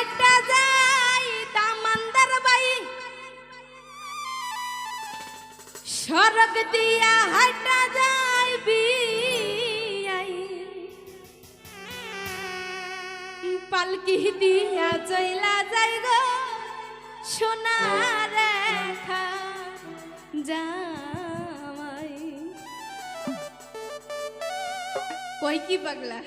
কাইটা যাই, দামান্দার বাই। সড়ক দিয়া হাইটা যাই বিয়াই পালকি দিয়া চইলা যাই গো, সোনার খা জামাই। কই কি পাগলা?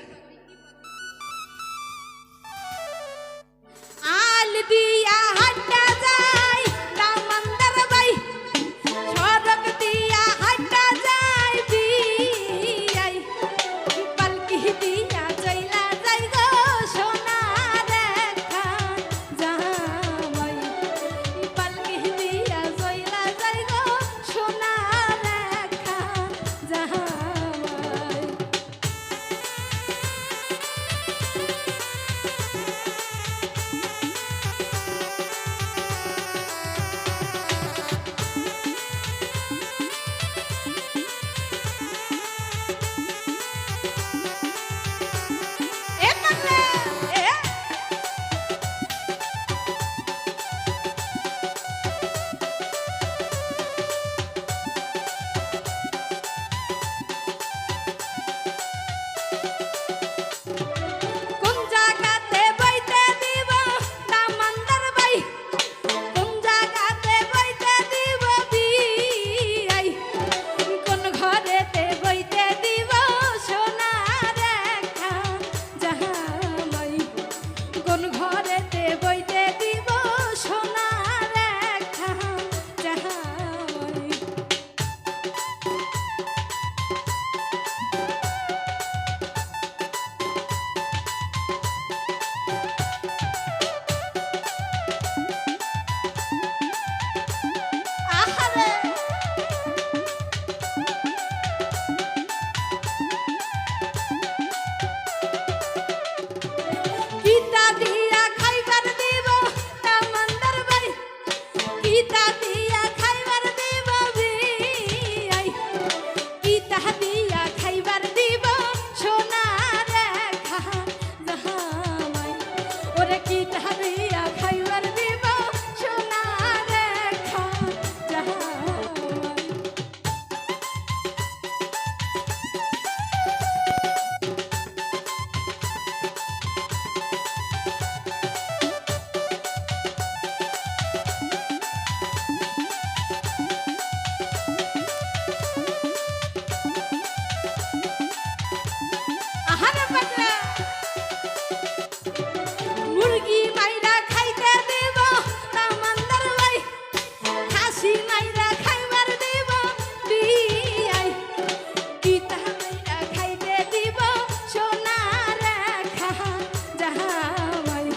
হাওয়ায়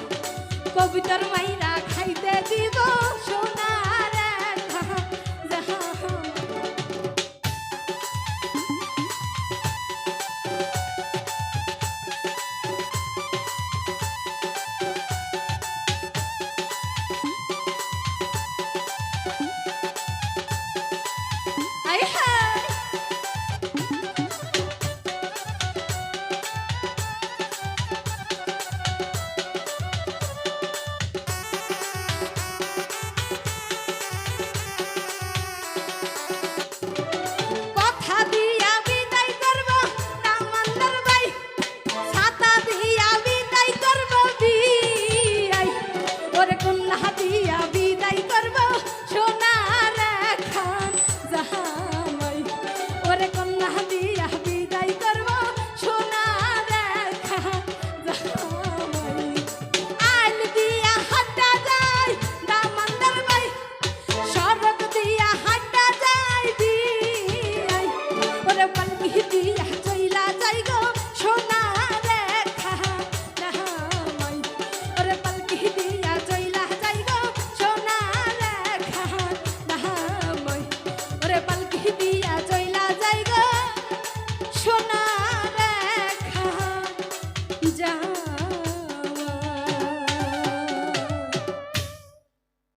কবিতার মাই por